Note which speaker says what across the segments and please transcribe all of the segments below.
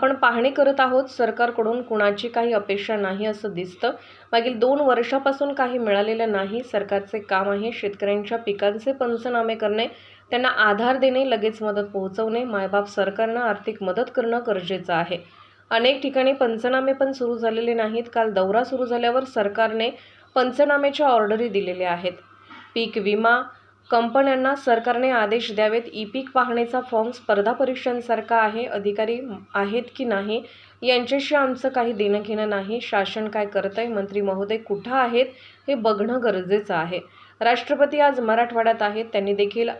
Speaker 1: आपण पाहणी करत आहोत सरकारकडून कुणाची काही अपेक्षा नाही असं दिसतं. मागील दोन वर्षापासून काही मिळालेलं नाही. सरकारचे काम आहे शेतकऱ्यांच्या पिकांचे पंचनामे करणे त्यांना आधार देणे लगेच मदत पोहोचवणे. मायबाप सरकारनं आर्थिक मदत करणं गरजेचं आहे. अनेक ठिकाणी पंचनामे पण सुरू झालेले नाहीत. काल दौरा सुरू झाल्यावर सरकारने पंचनामेच्या ऑर्डरी दिलेल्या आहेत. पीक विमा कंपन्यांना सरकारने आदेश द्यावेत. ई पीक पाहणीचा फॉर्म स्पर्धा परीक्षांसारखा आहे. अधिकारी आहेत की नाही यांच्याशी आमचं काही देणं घेणं नाही. शासन काय करतंय? मंत्री महोदय कुठं आहेत? हे बघणं गरजेचं आहे. राष्ट्रपती आज मराठवाड्यात आहेत. त्यांनी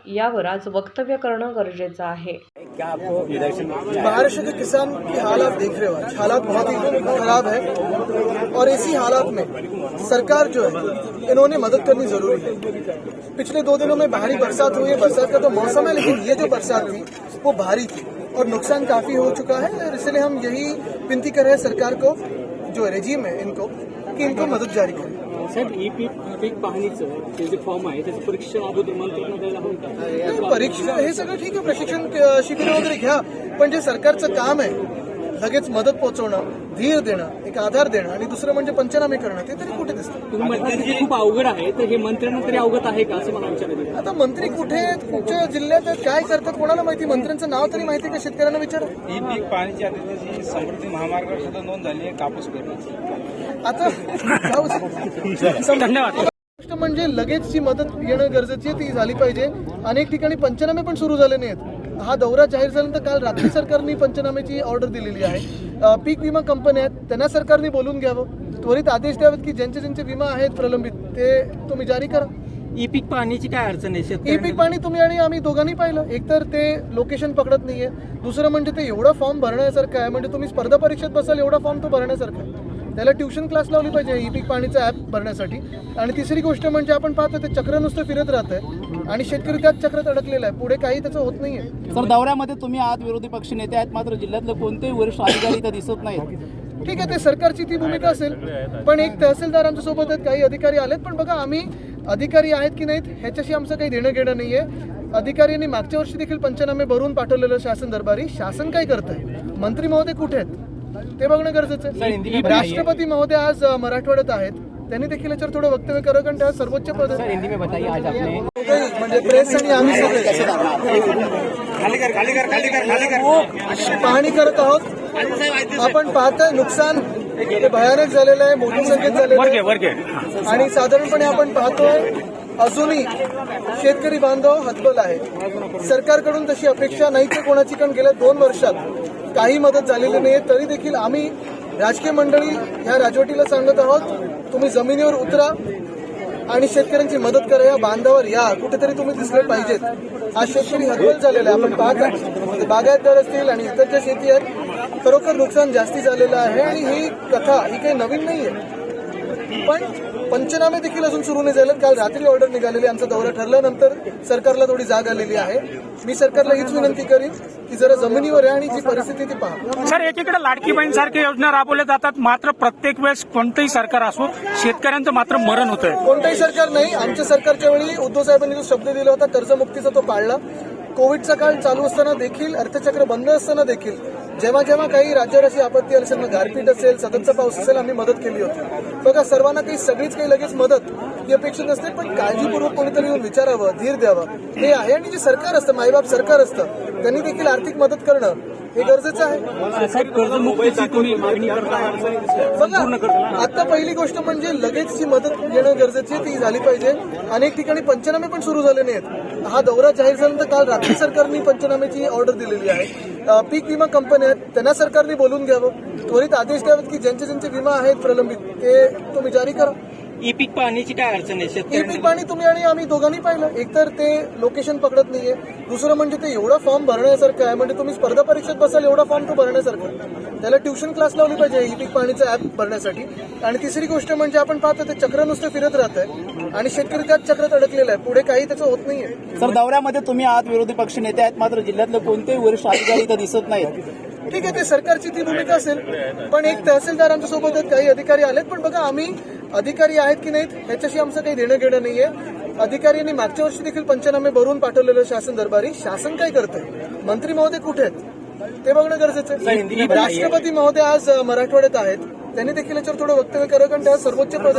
Speaker 1: यावर आज वक्तव्य
Speaker 2: क्या आपको
Speaker 3: महाराष्ट्र के किसान की हालात देख रहे हो हालात बहुत ही खराब है और इसी हालात में सरकार जो है, इन्होंने मदद करनी ज़रूरी है। पिछले दो दिनों में भारी बरसात हुई है। बरसात का तो मौसम है, लेकिन ये जो बरसात थी वो भारी थी और नुकसान काफ़ी हो चुका है और इसलिए हम यही विनती कर रहे हैं सरकार को, जो रेजीम है इनको, कि इनको मदद जारी करें।
Speaker 4: साहेब ई पीक पीक पाहणीचं ते जे फॉर्म आहे त्याचं परीक्षा अगोदर मंत्र्यांना द्यायला हवं का
Speaker 3: परीक्षा हे सगळं ठीक आहे प्रशिक्षण अ, शिबिर वगैरे घ्या पण जे सरकारचं काम आहे लगेच मदत पोहोचवणं धीर देणं एक आधार देणं आणि दुसरं म्हणजे पंचनामे करणं ते तरी कुठे दिसतं?
Speaker 4: तुम्ही म्हणता खूप अवघड आहे तर हे मंत्र्यांना तरी अवगत आहे का असं मला विचारायचं.
Speaker 3: आता मंत्री कुठे आहेत? कुठच्या जिल्ह्यात आहेत? काय करतात? कोणाला माहिती? मंत्र्यांचं नाव तरी माहिती आहे का? शेतकऱ्यांना विचार.
Speaker 5: ही पीक पाहणीची आता त्याची समृद्धी महामार्गावर सुद्धा नोंद झाली आहे कापूस पेरण्याची
Speaker 3: आता जाऊ दे.
Speaker 4: धन्यवाद.
Speaker 3: गोष्ट म्हणजे लगेचची मदत येणं गरजेची आहे ती झाली पाहिजे. अनेक ठिकाणी पंचनामे पण सुरू झाले नाहीत. हा दौरा जाहीर झाल्यानंतर काल रात्री सरकारने पंचनामेची ऑर्डर दिलेली आहे. पीक विमा कंपन्या आहेत. त्यांना सरकारने बोलून घ्यावं. त्वरित आदेश द्यावेत की ज्यांचे ज्यांचे विमा आहेत प्रलंबित ते तुम्ही जारी करा.
Speaker 4: ई पीक पाहणीची काय अडचण आहे
Speaker 3: ई पीक पाणी तुम्ही आणि आम्ही दोघांनी पाहिलं. एकतर ते लोकेशन पकडत नाहीये. दुसरं म्हणजे ते एवढा फॉर्म भरण्यासारखं आहे. म्हणजे तुम्ही स्पर्धा परीक्षेत बसाल एवढा फॉर्म तो भरण्यासारखा आहे. त्याला ट्युशन क्लास लावली पाहिजे ई पीक पाणीचा ॲप भरण्यासाठी. आणि तिसरी गोष्ट म्हणजे आपण पाहतो ते चक्र नुसतं फिरत राहत आहे आणि शेतकरी त्याच चक्रात अडकलेला आहे. पुढे काही त्याचं होत नाहीये.
Speaker 6: सर दौऱ्यामध्ये तुम्ही आहात विरोधी पक्ष नेते आहेत मात्र जिल्ह्यातले कोणतेही वरिष्ठ अधिकारी इथं दिसत नाहीत.
Speaker 3: ठीक आहे ते सरकारची ती भूमिका असेल पण एक तहसीलदार आमच्यासोबत आहेत काही अधिकारी आलेत पण बघा आम्ही अधिकारी आहेत की नाहीत ह्याच्याशी आमचं काही देणं घेणं नाहीये. अधिकाऱ्यांनी मागच्या वर्षी देखील पंचनामे भरून पाठवलेलं शासन दरबारी शासन काय करतंय? मंत्री महोदय कुठे आहेत? ते बघणं गरजेचं आहे. राष्ट्रपती महोदय आज मराठवाड्यात आहेत. त्यांनी देखील याच्यावर थोडं वक्तव्य करावं कारण त्या सर्वोच्च पद आहे.
Speaker 6: हिंदी में बताइए आज आपने.
Speaker 3: म्हणजे प्रेस आणि आम्ही सगळे.
Speaker 5: खाली कर खाली कर खाली कर खाली कर
Speaker 3: पाहणी करत आहोत. आपण पाहतोय नुकसान हे भयानक झालेलं आहे मोठी संख्येत झालेलं आहे. आणि साधारणपणे आपण पाहतोय अजूनही शेतकरी बांधव हतबल आहे सरकारकडून तशी अपेक्षा नाहीच आहे कोणाची कारण गेल्या दोन वर्षात काही मदत झालेली नाही तरी देखील आम्ही राजकीय मंडळी ह्या राजवटीला सांगत आहोत तुम्ही जमिनीवर उतरा आणि शेतकऱ्यांची मदत करा. या बांधावर या. कुठेतरी तुम्ही दिसले पाहिजेत. आज शेतकरी हतबल झालेला आहे. आपण पाहत. म्हणजे बागायतदार असतील आणि इतर ज्या शेती आहेत खरोखर नुकसान जास्ती झालेलं आहे आणि ही कथा ही काही नवीन नाही आहे पण पंचनामे देखील अजून सुरू नाही झाले काल रात्री ऑर्डर निघालेली आमचा दौरा ठरल्यानंतर सरकारला थोडी जाग आलेली आहे. मी सरकारला हीच विनंती करीन की जरा जमिनीवर आहे आणि जी परिस्थिती ती पहा.
Speaker 7: सर एकीकडे लाडकी बहीण सारख्या योजना राबवल्या जातात. मात्र प्रत्येक वेळेस कोणतंही सरकार असो शेतकऱ्यांचं मात्र मरण होतंय.
Speaker 3: कोणतंही सरकार नाही. आमच्या सरकारच्या वेळी उद्धव साहेबांनी जो शब्द दिला होता कर्जमुक्तीचा तो पाळला. कोविडचा काळ चालू असताना देखील अर्थचक्र बंद असताना देखील जेव्हा जेव्हा काही राज्यावर अशी आपत्ती असेल मग गारपीट असेल सततचा पाऊस असेल आम्ही मदत केली होती. बघा सर्वांना काही सगळीच काही लगेच मदत ही अपेक्षित नसते पण काळजीपूर्वक कोणीतरी येऊन विचारावं धीर द्यावं. हे आहे आणि जे सरकार असतं मायबाप सरकार असतं त्यांनी देखील आर्थिक मदत करणं हे गरजेचं आहे. बघा आता पहिली गोष्ट म्हणजे लगेचची मदत येणं गरजेची ती झाली पाहिजे. अनेक ठिकाणी पंचनामे पण सुरू झाले नाहीत. हा दौरा जाहीर झाल्यानंतर काल राज्य सरकारने पंचनामेची ऑर्डर दिलेली आहे. पीक विमा कंपन्या आहेत. त्यांना सरकारने बोलून घ्यावं. त्वरित आदेश द्यावेत की ज्यांचे ज्यांचे विमा आहेत प्रलंबित ते तुम्ही जारी करा.
Speaker 4: ई पीक पाहणीची काय अडचण आहे? शेतकऱ्यांना
Speaker 3: पीक पाणी तुम्ही आणि आम्ही दोघांनी पाहिलं. एकतर ते लोकेशन पकडत नाहीये. दुसरं म्हणजे ते एवढा फॉर्म भरण्यासारखं आहे. म्हणजे तुम्ही स्पर्धा परीक्षेत बसाल एवढा फॉर्म तो भरण्यासारखं आहे. त्याला ट्युशन क्लास लावली पाहिजे ई पीक पाणीचा ऍप भरण्यासाठी. आणि तिसरी गोष्ट म्हणजे आपण पाहतो ते चक्र नुसतं फिरत राहत आहे. आणि शेतकरी त्याच चक्रात अडकलेला आहे. पुढे काही त्याचं होत नाहीये.
Speaker 6: सर दौऱ्यामध्ये तुम्ही आहात विरोधी पक्ष नेते आहेत मात्र जिल्ह्यातले कोणतेही वरिष्ठ अधिकारी इथं दिसत नाहीत.
Speaker 3: ठीक आहे ते सरकारची ती भूमिका असेल. पण एक तहसीलदार आमच्यासोबत आहेत काही अधिकारी आलेत. पण बघा आम्ही अधिकारी आहेत की नाहीत ह्याच्याशी आमचं काही देणं घेणं नाहीये. अधिकाऱ्यांनी मागच्या वर्षी देखील पंचनामे भरून पाठवलेलं शासन दरबारी शासन काय करतंय? मंत्री महोदय कुठे आहेत? ते बघणं गरजेचं आहे. राष्ट्रपती महोदय आज मराठवाड्यात आहेत. त्यांनी देखील याच्यावर थोडं वक्तव्य करावं कारण त्या सर्वोच्च पद